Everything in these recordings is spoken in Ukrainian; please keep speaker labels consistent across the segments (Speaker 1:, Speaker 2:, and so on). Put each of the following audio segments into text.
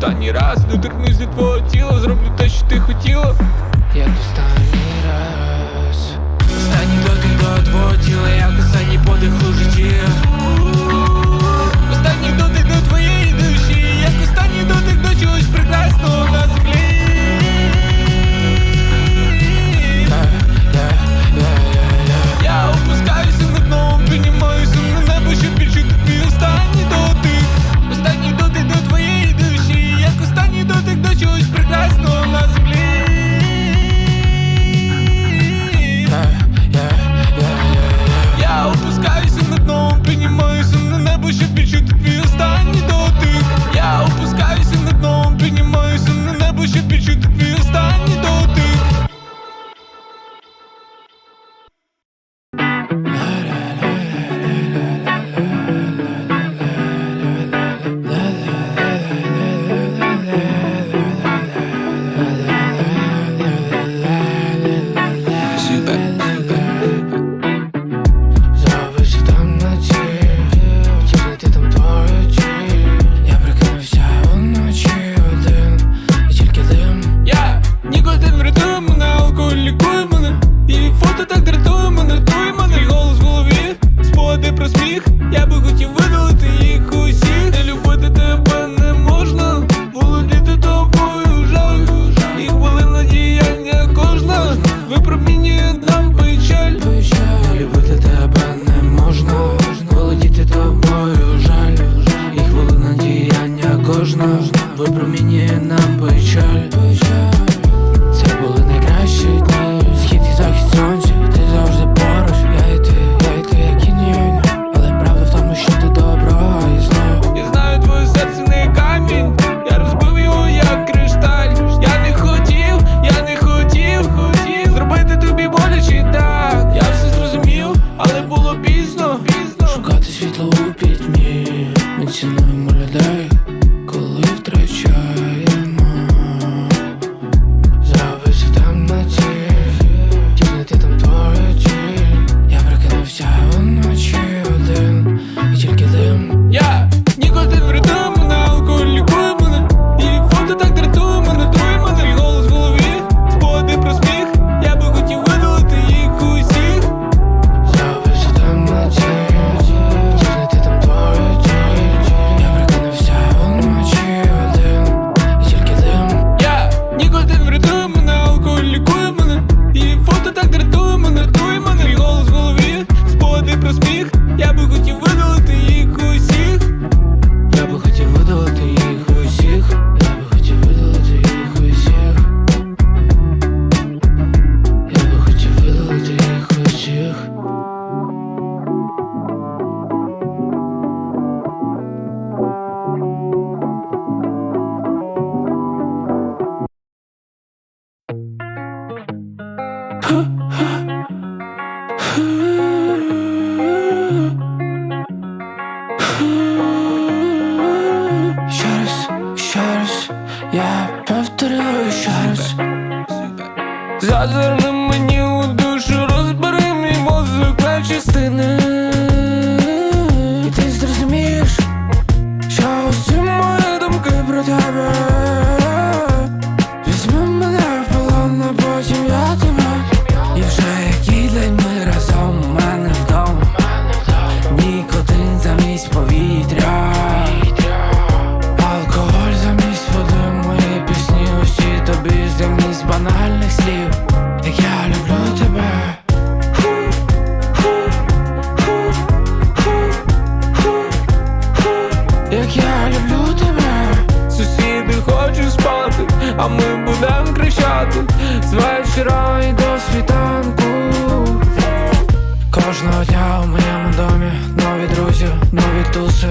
Speaker 1: Останній раз. Ну, не торкнусь до твого тіла, зроблю те, що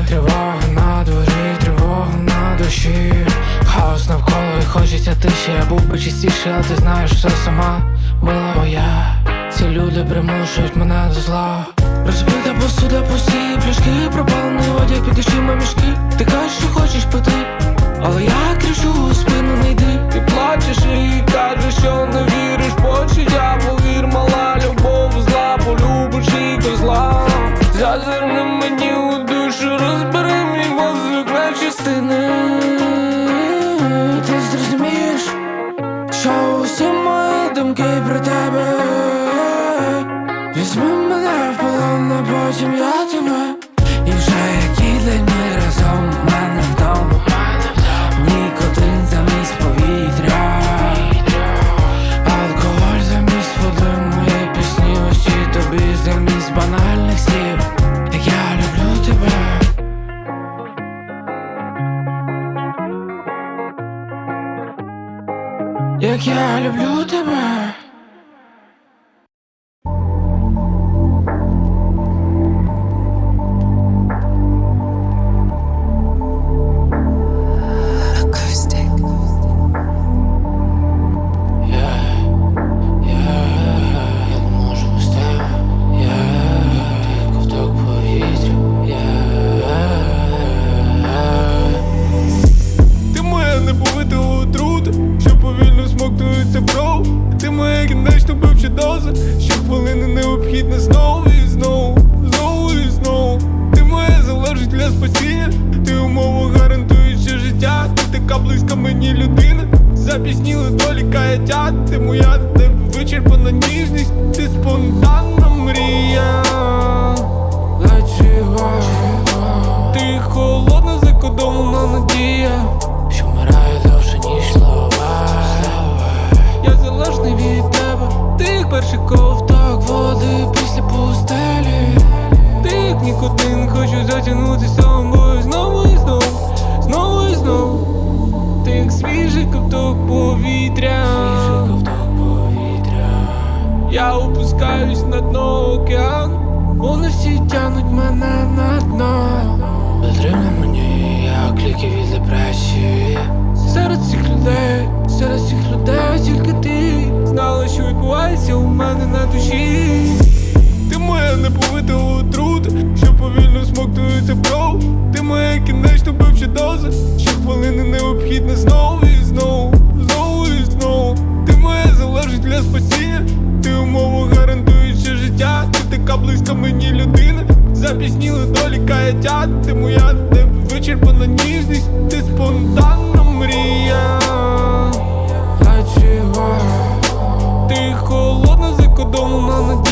Speaker 2: Тривога на дворі, тривога на душі, хаос навколо і хочеться тиші. Я був би чистіше, а ти знаєш все сама, мила моя Ці люди примушують мене до зла. Розбита посуда пусті, пляшки пропалений водяк під очима мішки. Ти кажеш, що хочеш пити, але я кричу, у спину не йди.
Speaker 1: Ти плачеш і кажеш, що не віриш, почуття, повір, мала любов, зла, полюбиш і козла Зазирни мені у розбери мій мозок
Speaker 2: на частини. Ти
Speaker 1: зрозумієш, що
Speaker 2: усі мої
Speaker 1: думки про тебе. Візьми
Speaker 2: мене в полон, а потім
Speaker 1: я тебе. Я
Speaker 2: люблю тебе.
Speaker 1: Серед цих людей, серед цих людей тільки ти знала, що відбувається у мене на душі. Ти моя неповита отрута, що повільно смоктується в кров. Ти моя кінечна бивча доза, що хвилини необхідна знову і знову, знову і знову. Ти моя залежить для спасіння, ти умова гарантуючи життя, ти така близька мені людина. Запізніли долі каяття, ти моя де вичерпана ніжність, ти спонтанна мрія.
Speaker 2: а жива,
Speaker 1: Ти холодна закодована на
Speaker 2: що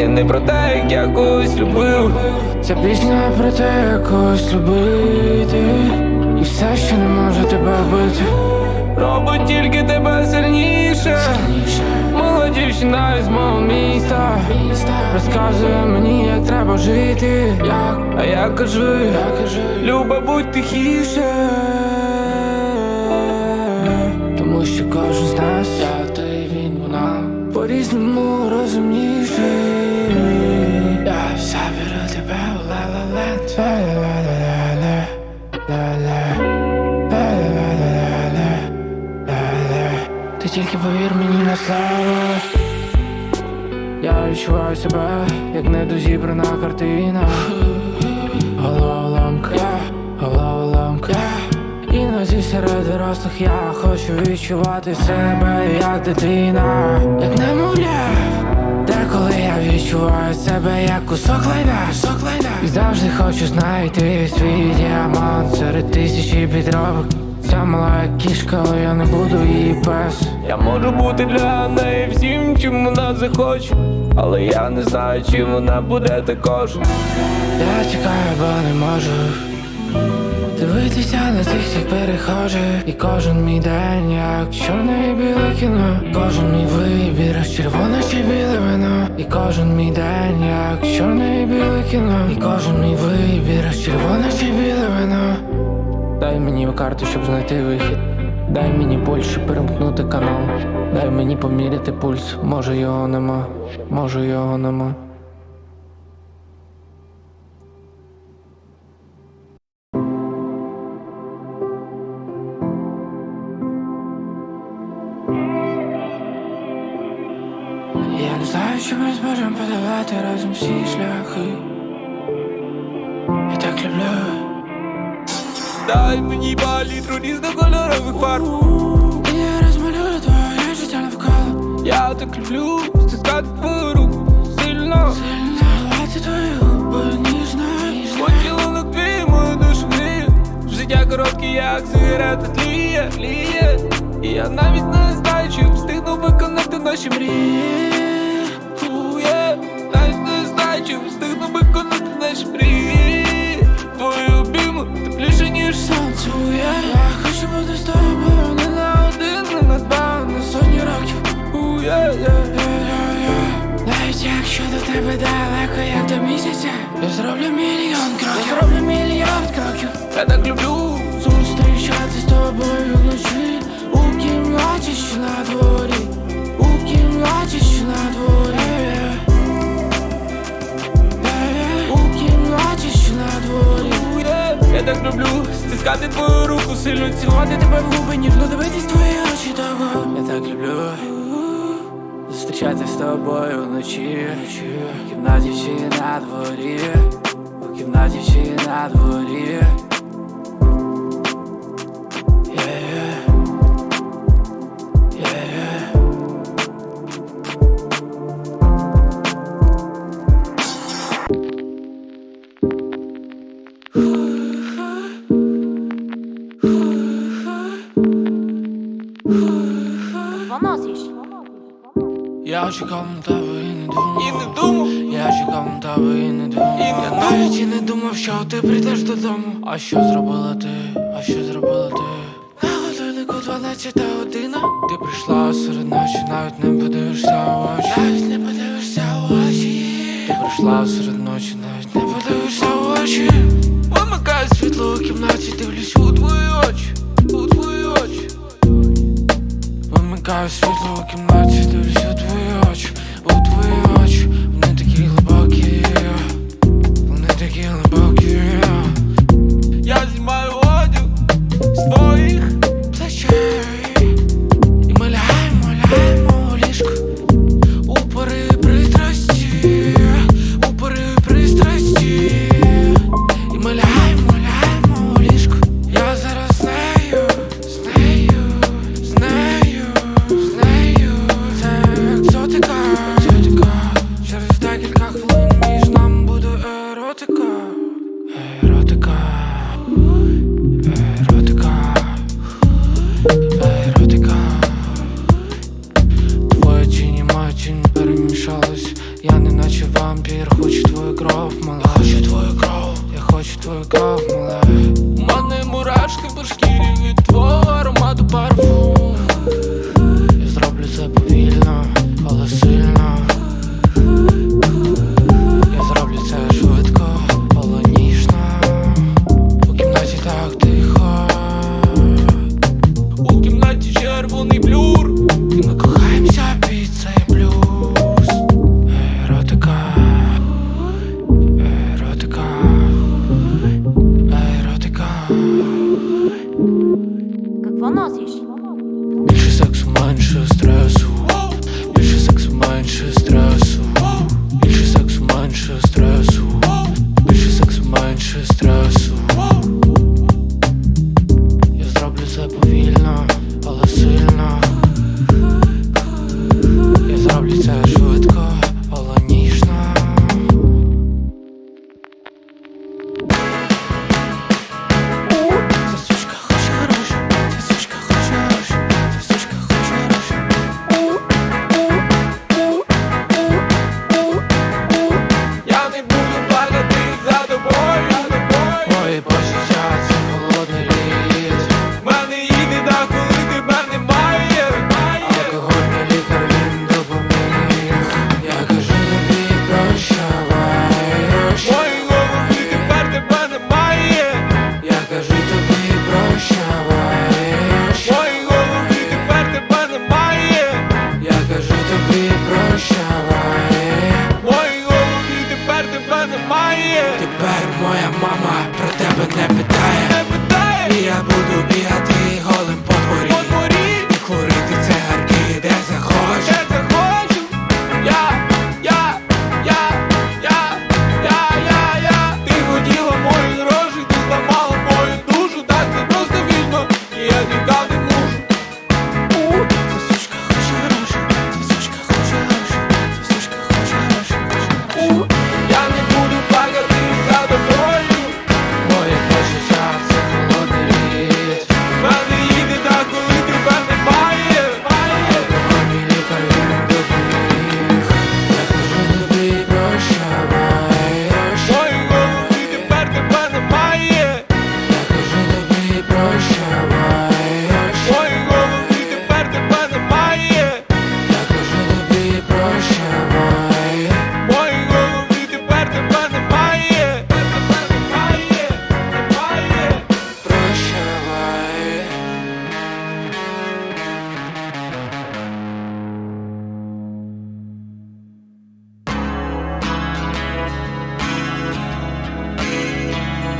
Speaker 1: пісня не про те, як я когось любив.
Speaker 2: Ця пісня про те, як когось любити. І все, що не може тебе вбити.
Speaker 1: Робить тільки тебе сильніше.
Speaker 2: Сильніше.
Speaker 1: Мала дівчина із мого міста.
Speaker 2: Міста.
Speaker 1: Розказує мені, як треба жити.
Speaker 2: Як,
Speaker 1: А я кажу,
Speaker 2: я кажу,
Speaker 1: Люба, будь тихіше
Speaker 2: недозібрана картина. Головоломка, головоломка Іноді серед дорослих я хочу відчувати себе як дитина, як немовля Деколи я відчуваю себе як кусок лайна, кусок лайна. Завжди хочу знайти свій діамант серед тисячі підробок Ця мала кішка, але я не буду її пес.
Speaker 1: Я можу бути для неї всім, чим вона захоче Але я не знаю, чим вона буде також.
Speaker 2: Я чекаю, бо не можу Дивитися на цих всіх перехожих. І кожен мій день, як чорне і біле кіно. Кожен мій вибір, аж червоне чи біле вино. І кожен мій день, як чорне і біле кіно. І кожен мій вибір, аж червоне чи біле вино Дай мені карту, щоб знайти вихід. Дай мені боль, перемкнути канал. Дай мені поміряти пульс, може його нема, може його нема. Я не знаю, чи ми зможемо подолати разом всі шляхи. Я так люблю
Speaker 1: Дай мені палітру різнокольорових фарб.
Speaker 2: І я розмалюю твоє життя навколо.
Speaker 1: Я так люблю стискати твою руку сильно.
Speaker 2: Цілувати твої губи ніжно
Speaker 1: Поцілунок твій мою душу гріє Життя коротке, як сигарета тліє, тліє І я навіть не знаю, чи встигну виконати наші мрії. Навіть не знаю, чи встигну виконати наші мрії ніж сонце
Speaker 2: Я хочу бути з тобою
Speaker 1: не на один, не на два,
Speaker 2: на сотні років. Навіть якщо до тебе далеко, як до місяця Я зроблю мільйон кроків. Я зроблю мільйон кроків.
Speaker 1: Я так люблю
Speaker 2: Зустрічатися з тобою вночі У кімнаті чи на дворі
Speaker 1: стискати твою руку сильно цілувати
Speaker 2: тебе в губи, ніжно дивитись твої очі того Я так люблю Зустрічатися з тобою вночі. В кімнаті чи на дворі? В кімнаті чи на дворі Я чекав на тебе і не думав.
Speaker 1: І не думав,
Speaker 2: Я чекав на тебе і не думав.
Speaker 1: І не думав.
Speaker 2: навіть і не думав, що ти прийдеш додому. А що зробила ти? А що зробила ти? На годиннику 12 година. Ти прийшла серед ночі, навіть не подивишся у очі. Навіть не подивишся у очі. Ти прийшла серед ночі, Тепер моя мама про тебе не
Speaker 1: питає, не питає,
Speaker 2: і я буду, бігати.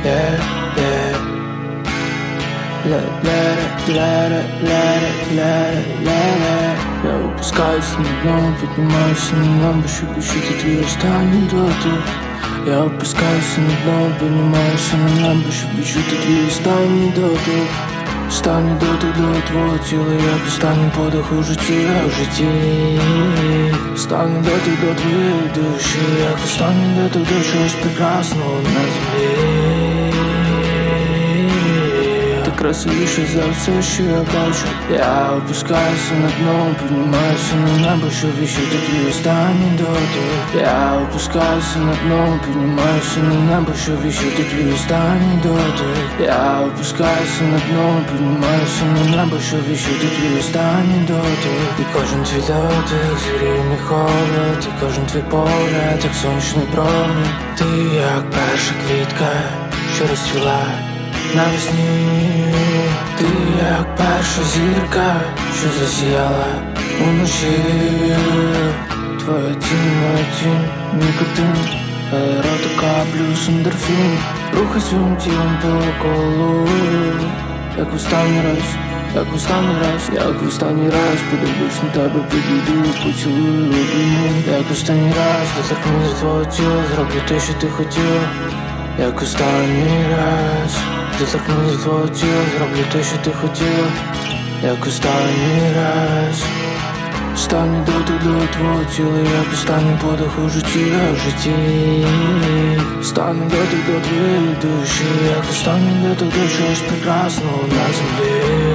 Speaker 2: Ля-ля-ля-ля-ля-ля-ля Я опускаюсь на дно, піднімаюся на небо, щоб відчути твій останній дотик Я опускаюся на дно, піднімаюся на небо, щоб відчути твій останній дотик Останній дотик до твого тіла, як останній подих у житті, я в житті Останній дотик до твоєї душі, як останній дотик до чогось прекрасного на землі красивіше за все, що я бачу. Я опускаюся на дно, піднімаюся на небо, щоб відчути твій останній дотик Я опускаюся на дно, піднімаюся на небо, щоб відчути твій останній дотик Я опускаюся на дно, піднімаюся на небо, щоб відчути твій останній дотик І кожен твій дотик зігріє холод І кожен твій погляд, як сонячний промінь. Ти як перша квітка, що розцвіла Навесні ти як перша зірка, що засіяла уночі Твоя тінь, моя тінь, нікотин, еротика плюс ендорфін. Рухай своїм тілом по колу, як останній раз, як останній раз, як останній раз. Подивлюсь на тебе, підійду, поцілую, обійму Як останній раз, доторкнусь до твого тіла, зроблю те, що ти хотіла як останній раз Доторкнусь до твого тіла, зроблю те, що ти хотіла. Як останній раз. Останній дотик до твого тіла, як останній подих у житті, в житті. Останній дотик до твоєї душі, як останній дотик до чогось прекрасного на землі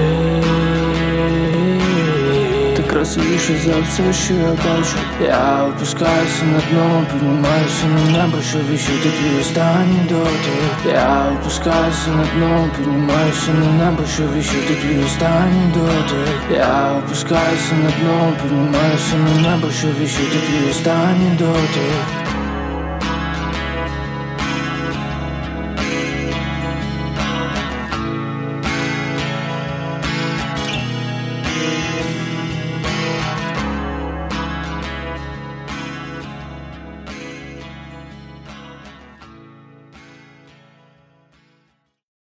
Speaker 2: красивіше за все, що я бачу. Я опускаюся на дно, піднімаюся на небо, що відчути твій останній дотик. Я опускаюся на дно, піднімаюся на небо, що відчути твій останній дотик. Я опускаюся на дно, піднімаюся на небо, що відчути твій останній дотик